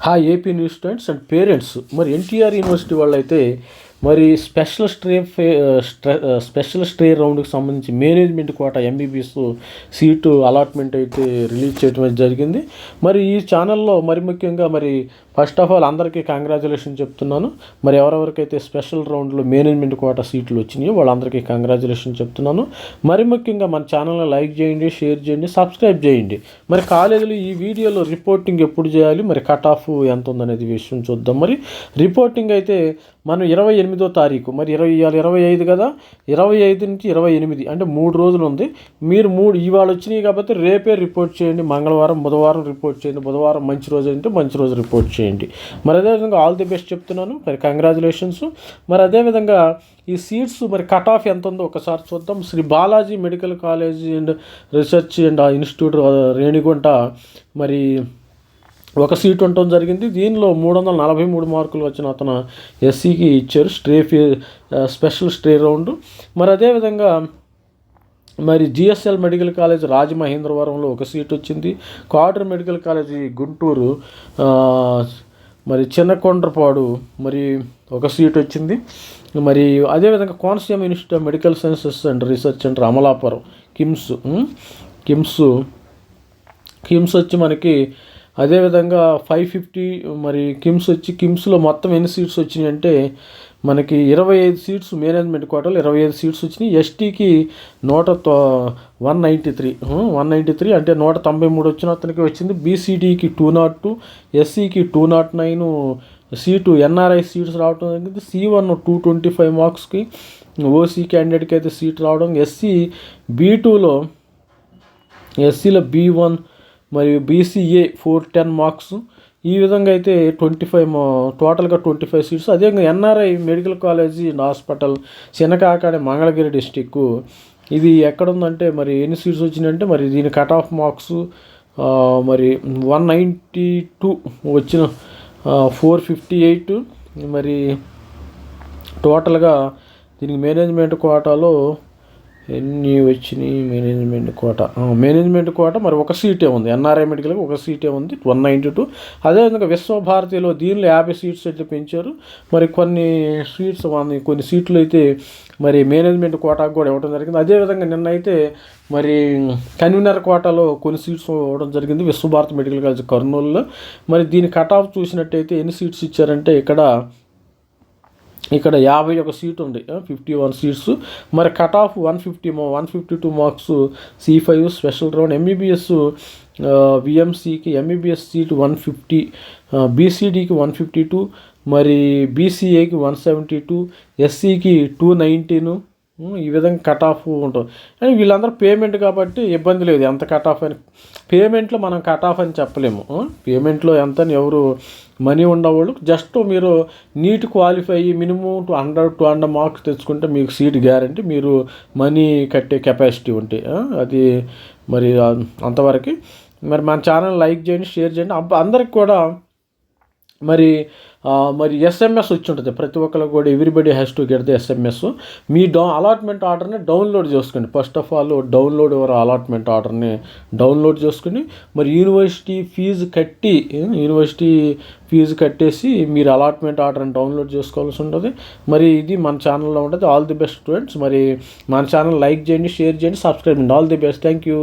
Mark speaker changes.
Speaker 1: హా AP news students and parents మరి NTR university వాళ్ళైతే మరి స్పెషల్ స్ట్రే ఫే స్ట్ర- స్పెషల్ స్ట్రే రౌండ్కి సంబంధించి management quota MBBS seat allotment అయితే రిలీజ్ చేయడం అయితే జరిగింది. మరి ఈ ఛానల్లో మరి ముఖ్యంగా మరి ఫస్ట్ ఆఫ్ ఆల్ అందరికీ కంగ్రాచులేషన్ చెప్తున్నాను. మరి ఎవరెవరికైతే స్పెషల్ రౌండ్లో మేనేజ్మెంట్ కోట సీట్లు వచ్చినాయో వాళ్ళందరికీ కంగ్రాచులేషన్ చెప్తున్నాను. మరి ముఖ్యంగా మన ఛానల్ని లైక్ చేయండి షేర్ చేయండి సబ్స్క్రైబ్ చేయండి. మరి కాలేజీలో ఈ వీడియోలో రిపోర్టింగ్ ఎప్పుడు చేయాలి? మరి కట్ ఆఫ్ ఎంత ఉందనేది విషయం చూద్దాం. మరి రిపోర్టింగ్ అయితే మనం ఇరవై ఎనిమిదో తారీఖు మరి ఇరవై ఇవాళ ఇరవై ఐదు కదా? ఇరవై ఐదు నుంచి ఇరవై ఎనిమిది అంటే మూడు రోజులు ఉంది. మీరు మూడు ఇవాళ వచ్చినాయి కాబట్టి రేపే రిపోర్ట్ చేయండి. మంగళవారం బుధవారం రిపోర్ట్ చేయండి. బుధవారం మంచి రోజు అంటే మంచి రోజు రిపోర్ట్ చేయండి. మరి అదేవిధంగా ఆల్ ది బెస్ట్ చెప్తున్నాను. మరి కంగ్రాచులేషన్స్. మరి అదేవిధంగా ఈ సీట్స్ మరి కట్ ఆఫ్ ఎంత ఉందో ఒకసారి చూద్దాం. Shri Balaji medical college and research and institute Renigunta మరి ఒక సీట్ ఉండటం జరిగింది. దీనిలో మూడు వందల నలభై మూడు మార్కులు వచ్చిన అతను ఎస్సీకి ఇచ్చారు. Stray fee special stray round. మరి అదేవిధంగా మరి జిఎస్ఎల్ మెడికల్ కాలేజ్ రాజమహేంద్రవరంలో ఒక సీట్ వచ్చింది. క్వార్టర్ మెడికల్ కాలేజ్ గుంటూరు మరి చిన్నకొండ్రపాడు మరి ఒక సీట్ వచ్చింది. మరి అదేవిధంగా Konaseema institute of medical sciences and research centre Amalapuram KIMS KIMS KIMS వచ్చి మనకి అదేవిధంగా ఫైవ్ ఫిఫ్టీ మరి కిమ్స్ వచ్చి కిమ్స్లో మొత్తం ఎన్ని సీట్స్ వచ్చినాయి అంటే మనకి ఇరవై ఐదు సీట్స్ మేనేజ్మెంట్ కోటలు ఇరవై ఐదు సీట్స్ వచ్చినాయి. ఎస్టీకి నూట one ninety three one ninety three అంటే నూట తొంభై మూడు వచ్చిన అతనికి వచ్చింది. బీసీడీకి two nought two ఎస్సీకి two nought nine seat NRI seats రావడం జరిగింది. C one two twenty five మార్క్స్కి ఓసీ క్యాండిడేట్కి అయితే సీట్ రావడం. ఎస్సీ బీ టూలో ఎస్సీలో బీ వన్ మరియు బీసీఏ ఫోర్ టెన్ మార్క్స్ ఈ విధంగా అయితే ట్వంటీ ఫైవ్ టోటల్గా ట్వంటీ ఫైవ్ సీట్స్ అదేవిధంగా NRI medical college and hospital Chinnakakani Mangalagiri district ఇది ఎక్కడుందంటే మరి ఎన్ని సీట్స్ వచ్చినాయంటే మరి దీని కట్ ఆఫ్ మార్క్స్ మరి వన్ నైంటీ టూ వచ్చిన ఫోర్ ఫిఫ్టీ ఎయిట్ మరి టోటల్గా దీనికి మేనేజ్మెంట్ కోటాలో ఎన్ని వచ్చినాయి? Management quota. మేనేజ్మెంట్ కోట మరి ఒక సీటే ఉంది. ఎన్ఆర్ఐ మెడికల్కి ఒక సీటే ఉంది. One ninety two. అదేవిధంగా విశ్వభారతిలో దీనిలో యాభై సీట్స్ అయితే పెంచారు. మరి కొన్ని సీట్స్ కొన్ని సీట్లు అయితే మరి మేనేజ్మెంట్ కోటాకు కూడా ఇవ్వడం జరిగింది. అదేవిధంగా నిన్న అయితే మరి కన్వీనర్ కోటాలో కొన్ని సీట్స్ ఇవ్వడం జరిగింది. విశ్వభారతి మెడికల్ కాలేజ్ కర్నూలులో. మరి దీని కట్ ఆఫ్ చూసినట్టయితే ఎన్ని సీట్స్ ఇచ్చారంటే ఇక్కడ ఇక్కడ యాభై ఒక సీట్ ఉంది. ఫిఫ్టీ వన్ సీట్స్ మరి cut off one fifty one fifty two marks C five special round MBBS విఎంసీకి MBBS seat one fifty బీసీడీకి వన్ ఫిఫ్టీ టూ మరి బీసీఏకి వన్ సెవెంటీ టూ ఎస్సీకి టూ నైంటీను ఈ విధంగా కట్ ఆఫ్ ఉంటుంది. కానీ వీళ్ళందరూ పేమెంట్ కాబట్టి ఇబ్బంది లేదు. ఎంత కట్ ఆఫ్ అని పేమెంట్లో మనం కట్ ఆఫ్ అని చెప్పలేము. పేమెంట్లో ఎంత అని ఎవరు మనీ ఉండేవాళ్ళు జస్ట్ మీరు నీట్ క్వాలిఫై అయ్యి minimum two hundred two hundred marks తెచ్చుకుంటే మీకు సీట్ గ్యారంటీ మీరు మనీ కట్టే కెపాసిటీ ఉంటే. అది మరి అంతవరకు. మరి మన ఛానల్ లైక్ చేయండి షేర్ చేయండి. అబ్బ అందరికి కూడా మరి మరి ఎస్ఎంఎస్ వచ్చి ఉంటుంది ప్రతి ఒక్కరికి కూడా everybody has to get the SMS me dough allotment ఆర్డర్ని డౌన్లోడ్ చేసుకోండి. ఫస్ట్ ఆఫ్ ఆల్ డౌన్లోడ్ ఎవరు అలాట్మెంట్ ఆర్డర్ని డౌన్లోడ్ చేసుకుని మరి యూనివర్సిటీ ఫీజు కట్టి యూనివర్సిటీ ఫీజు కట్టేసి మీరు అలాట్మెంట్ ఆర్డర్ని డౌన్లోడ్ చేసుకోవాల్సి ఉంటుంది. మరి ఇది మన ఛానల్లో ఉంటుంది. ఆల్ ది బెస్ట్ స్టూడెంట్స్ మరి మన ఛానల్ లైక్ చేయండి షేర్ చేయండి సబ్స్క్రైబ్ చేయండి. All the best thank you